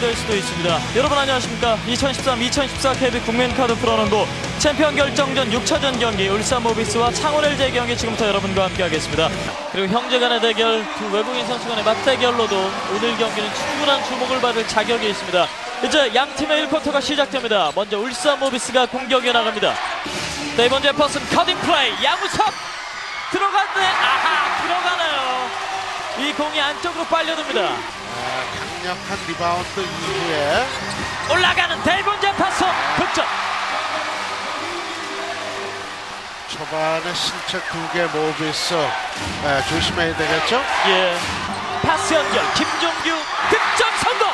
될 수도 있습니다. 여러분 안녕하십니까? 2013-2014 KB 국민카드 프로농구 챔피언 결정전 6차전 경기 울산 모비스와 창원 LG 경기 지금부터 여러분과 함께하겠습니다. 그리고 형제 간의 대결, 두 외국인 선수 간의 맞대결로도 오늘 경기는 충분한 주목을 받을 자격이 있습니다. 이제 양 팀의 1쿼터가 시작됩니다. 먼저 울산 모비스가 공격에 나갑니다. 네 번째 퍼슨 커딩 플레이 양우섭 들어갔네 아하 들어가나요 이 공이 안쪽으로 빨려듭니다 아, 강력한 리바운드 이후에 올라가는 대본제 파스 득점. 초반에 실책 두개 모비스 아, 조심해야 되겠죠? 예. 파스 연결. 김종규 득점 성공!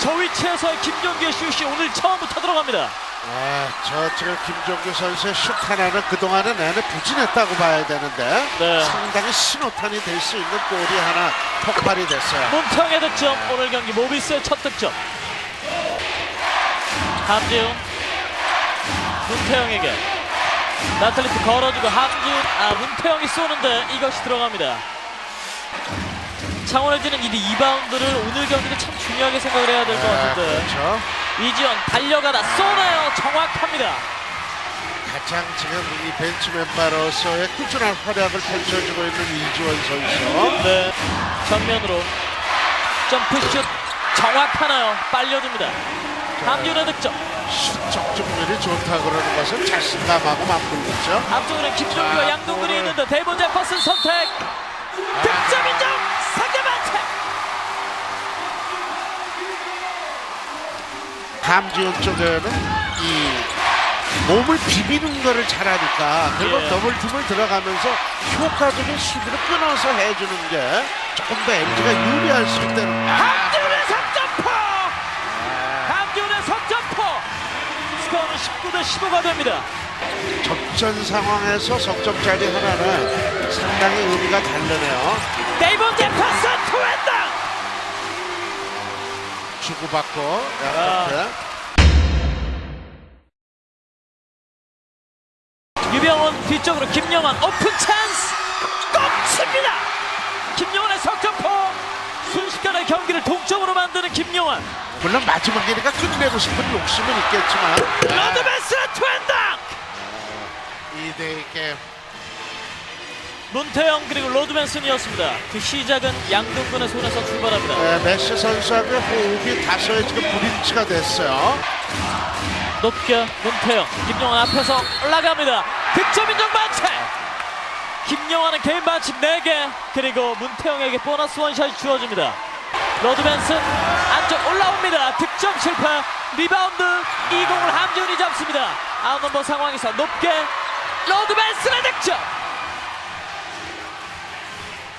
저 위치에서의 김종규의 슛이 오늘 처음부터 들어갑니다 아, 저 지금 김종규 선수의 슛 하나는 그동안은 내내 부진했다고 봐야 되는데 네. 상당히 신호탄이 될 수 있는 골이 하나 폭발이 됐어요. 문평의 득점 오늘 경기 모비스의 첫 득점 함지훈 문태영에게 나탈리프 걸어주고 함지훈 아 문태영이 쏘는데 이것이 들어갑니다 창원LG는 이 리바운드를 오늘 경기도 참 중요하게 생각을 해야 될것 아, 같은데 그렇죠. 이지원 달려가다 쏘나요? 정확합니다. 가장 지금 이 벤치 멤버로서의 꾸준한 활약을 펼쳐주고 있는 이지원 선수. 네. 전면으로 점프슛 정확하나요? 빨려듭니다. 함지훈의 득점. 슛 적중률이 좋다 그러는 것은 자신감하고 맞물리죠. 앞쪽으로는 김종규와 자, 양동근이 있는데 대본제 퍼슨 선택. 득점 인정 함지훈 쪽에는 이 몸을 비비는 거를 잘하니까 결국 예. 더블 팀을 들어가면서 효과적인 수비를 끊어서 해주는 게 조금 더 MG가 유리할 수 있다는 함지훈의 석점포! 함지훈의 석점포! 스코어는 19대 15가 됩니다. 접전 상황에서 석점짜리 하나는 상당히 의미가 다르네요. 대본제 퍼슨 투앤당 주고받고. 아. 양쪽에 유병원 뒤쪽으로 김영환 오픈 찬스! 꺾칩니다! 김영환의 석점포! 순식간에 경기를 동점으로 만드는 김영환. 물론 마지막이니까 끝내고 싶은 욕심은 있겠지만. 러드베스의 투앤당 2대2 게임 문태영 그리고 로드맨슨이었습니다. 그 시작은 양동근의 손에서 출발합니다. 네, 메시 선수하고 호흡이 다소의 지금 불일치가 됐어요. 높게 문태영, 김영환 앞에서 올라갑니다. 득점 인정 반칙. 김영환은 개인 반칙 4개 그리고 문태영에게 보너스 원샷이 주어집니다. 로드맨슨 안쪽 올라옵니다. 득점 실패. 리바운드 이 공을 함지훈이 잡습니다. 아웃넘버 상황에서 높게 로드맨슨의 득점.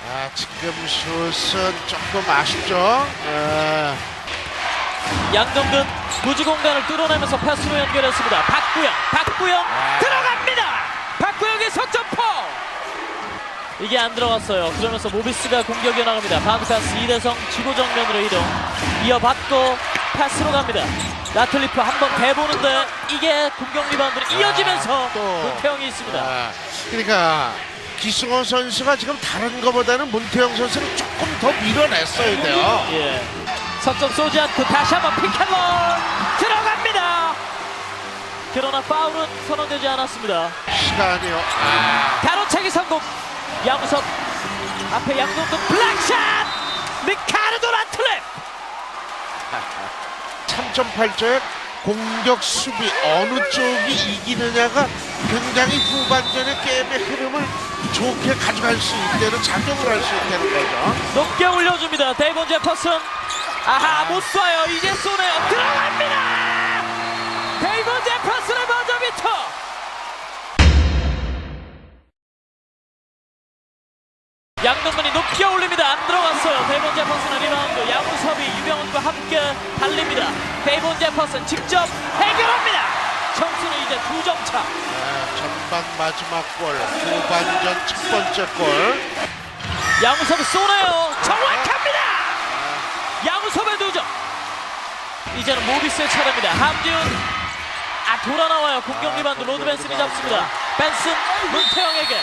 아, 지금 슛은 조금 아쉽죠. 에, 양동근 무지 공간을 뚫어내면서 패스로 연결했습니다. 박구영, 박구영 들어갑니다. 박구영의 석점포. 이게 안 들어갔어요. 그러면서 모비스가 공격에 나갑니다. 바운드 패스 이대성 지고 정면으로 이동. 이어받고 패스로 갑니다. 나틀리프 한 번 대보는데 이게 공격 리바운드로 이어지면서 또. 문태영이 있습니다. 아, 그러니까 기승호 선수가 지금 다른 것보다는 문태영 선수를 조금 더 밀어냈어야 돼요. 예. 석점 쏘지 않고 다시 한번 픽앤롤 들어갑니다. 그러나 파울은 선언되지 않았습니다. 시간이요. 아, 가로채기 성공 양우석 앞에 양동근 블락샷 리카르도 라틀랩 3.8조의 공격 수비 어느 쪽이 이기느냐가 굉장히 후반전의 게임의 흐름을 좋게 가져갈 수 있다는 작용을 할 수 있다는 거죠. 높게 올려줍니다. 데이본 제퍼슨. 아하 못 쏴요. 이제 쏘네요. 들어갑니다! 데이본 제 양동근이 높게 올립니다 안 들어갔어요 데이본 제퍼슨의 리바운드 양우섭이 유병훈과 함께 달립니다 데이본 제퍼슨 직접 해결합니다 점수는 이제 두 점 차 네, 전반 마지막 골, 후반전 첫 번째 골. 양우섭이 쏘네요. 정확합니다. 양우섭의 두 점. 이제는 모비스의 차례입니다. 함지훈. 아 돌아 나와요. 공격 리바운드 로드 벤슨이 잡습니다. 벤슨 문태영에게.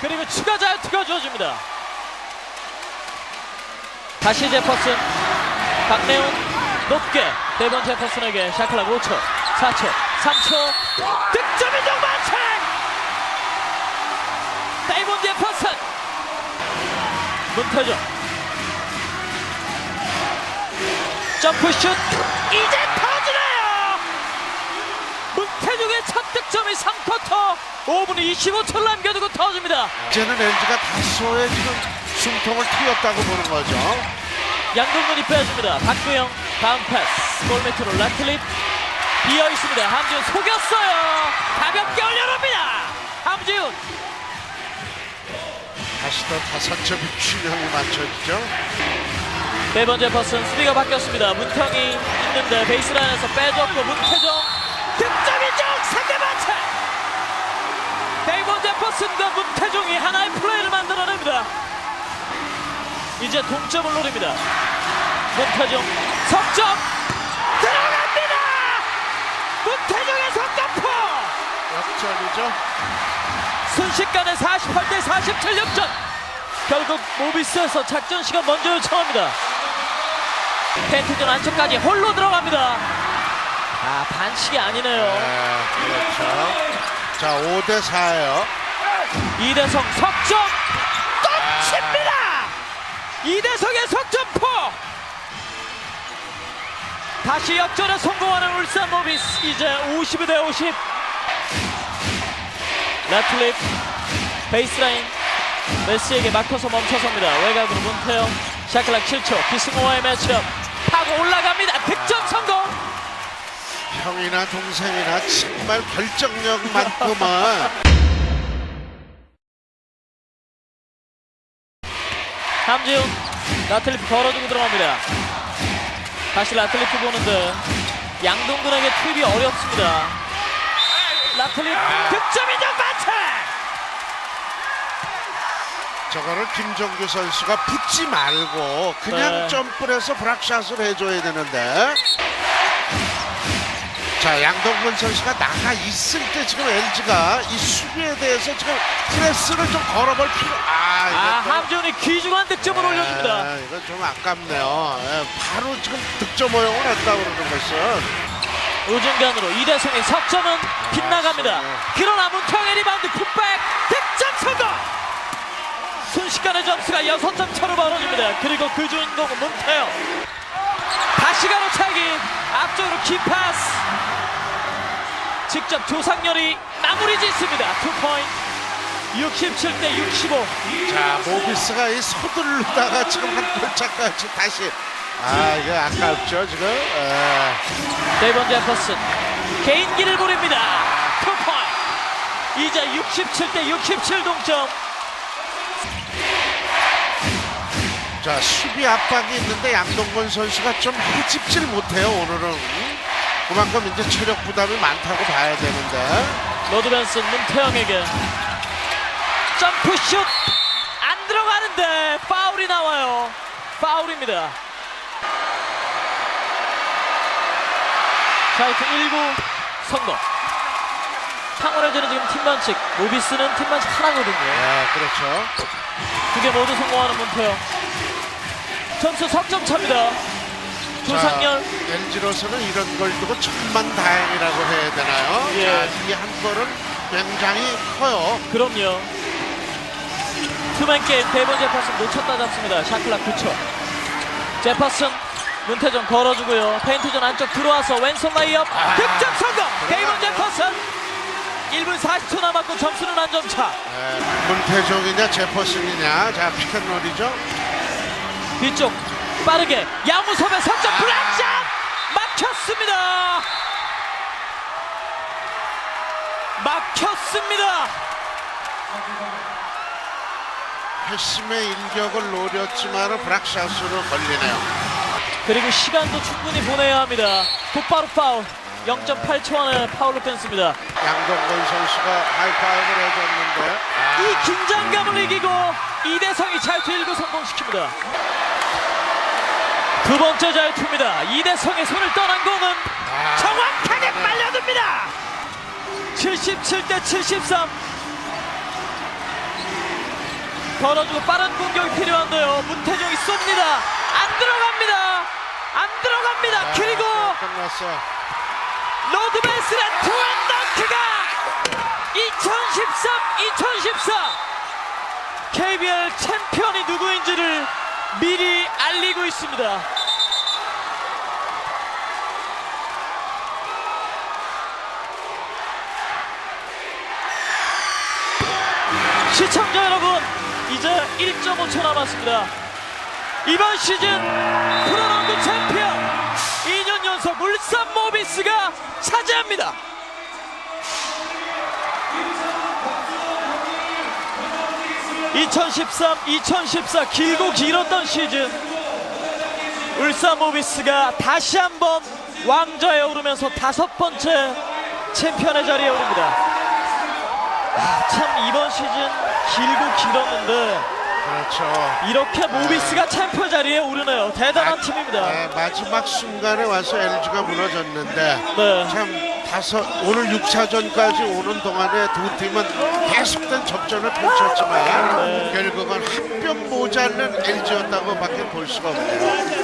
그리고 추가 자유투가 주어집니다. 다시 제퍼슨 박내훈 높게 대번 제퍼슨에게 샤클락 5초 4초 3초. 득점 인정 반칙 데이본 제퍼슨! 문태종 점프슛 이제 터지네요! 문태종의 첫 득점이 3쿼터 5분 25초를 남겨두고 터집니다 이제는 LG가 다소의 지금 숨통을 틔웠다고 보는 거죠. 양동근이 빼줍니다. 박구영 다음 패스 골밑으로 라틀립 비어 있습니다. 함지훈 속였어요. 가볍게 올려놓습니다. 함지훈 다시 또 다섯 점의 균형이 맞춰지죠. 네 번째 퍼스는 수비가 바뀌었습니다. 문평이 있는데 베이스라인에서 빼줬고 문태종 이제 동점을 노립니다. 문태종 석점 들어갑니다. 문태종의 석점포. 역전이죠. 순식간에 48대 47 역전. 결국 모비스에서 작전 시간 먼저 요청합니다. 펜트전 안쪽까지 홀로 들어갑니다. 아 반칙이 아니네요. 네, 그렇죠. 자, 5대 4예요. 이대성 석점. 이대성의 석점포. 다시 역전에 성공하는 울산 모비스 이제 52대 50. 라틀립 베이스라인 메시에게 막혀서 멈춰섭니다. 외곽으로 문태영 샤클락 7초 기승호와의 매치업 타고 올라갑니다. 득점 성공. 형이나 동생이나 정말 결정력만큼은 함지훈 라틀리프 걸어주고 들어갑니다. 다시 라틀리프 보는데 양동근에게 투입이 어렵습니다. 라틀리프 득점 인정 반칙! 저거를 김정규 선수가 붙지 말고 그냥 네. 점프를 해서 브락샷을 해줘야 되는데 자 양동근 선수가 나가 있을 때 지금 LG가 이 수비에 대해서 지금 프레스를 좀 걸어볼 필요 아 아, 이거 또- 함지훈이 귀중한 득점을 올려줍니다. 네, 이건 좀 아깝네요 예, 바로 지금 득점 허용을 했다 그러는 것은 우중간으로 이대성의 석점은 빗나갑니다. 네. 그러나 문평의 리바운드 풋백 득점 성공! 순식간에 점수가 6점 차로 벌어집니다. 그리고 그 주인공은 문태영. 다시 가로차기 앞쪽으로 킥패스. 직접 조상렬이 마무리 짓습니다. 투포인트 67대 65. 자 모비스가 이 서둘르다가 지금 한 골차까지 다시 아 이게 아깝죠 지금 예. 데이번 제퍼슨 개인기를 부립니다. 투포인트 이제 67대 67 동점. 자 수비 압박이 있는데 양동건 선수가 좀 해집질 못해요 오늘은 그만큼 이제 체력 부담이 많다고 봐야 되는데 로드 벤슨 문태영에게 점프슛 안 들어가는데 파울이 나와요. 파울입니다. 자, 이렇게 1구 성공. 창원에서는 지금 팀 반칙, 모비스는 팀 반칙 하나거든요. 네 그렇죠 두 개 모두 성공하는 문태영. 점수 석점 차입니다. 조상열 자, LG로서는 이런 걸 두고 천만 다행이라고 해야 되나요? 예. 자, 이한 골은 굉장히 커요 그럼요. 투맨 게임 대번 제퍼슨 놓쳤다 잡습니다. 샤클락 9초. 제퍼슨 문태정 걸어주고요. 페인트전 안쪽 들어와서 왼손 라이업 아, 득점 성공. 데이번 제퍼슨 1분 40초 남았고 점수는 한 점 차. 네, 문태종이냐 제퍼슨이냐 자 피켓롤이죠 뒤쪽 빠르게 야무섭의 석점 아. 블락샷 막혔습니다. 막혔습니다. 회심의 일격을 노렸지만 브락샷으로 걸리네요 그리고 시간도 충분히 보내야 합니다. 곧바로 파울. 0.8초 안에 파울을 끊습니다. 양동건 선수가 하이파이브를 해줬는데 아, 이 긴장감을 이기고 이대성이 자유투 1구 성공시킵니다. 두 번째 자유투입니다. 이대성의 손을 떠난 공은 아, 정확하게 네. 빨려듭니다. 77대 73. 걸어주고 빠른 공격이 필요한데요. 문태종이 쏩니다. 들어갑니다. 안 들어갑니다. 그리고 끝났어. 로드베스의 투앤덩크가 2013, 2014 KBL 챔피언이 누구인지를 미리 알리고 있습니다. 시청자 여러분, 이제 1.5초 남았습니다. 이번 시즌 프로농구 챔피언 2년 연속 울산 모비스가 차지합니다. (2013) (2014) 길고 길었던 시즌. 울산 모비스가 다시 한번 왕좌에 오르면서 다섯 번째 챔피언의 자리에 오릅니다. 아, 참 이번 시즌 길고 길었는데 그렇죠. 이렇게 모비스가 챔피언 자리에 오르네요. 대단한 팀입니다. 네, 마지막 순간에 와서 LG가 무너졌는데 네. 참 다섯 오늘 6차전까지 오는 동안에 두 팀은 계속된 접전을 펼쳤지만 네. 결국은 한 뼘 모자른 LG였다고밖에 볼 수가 없네요.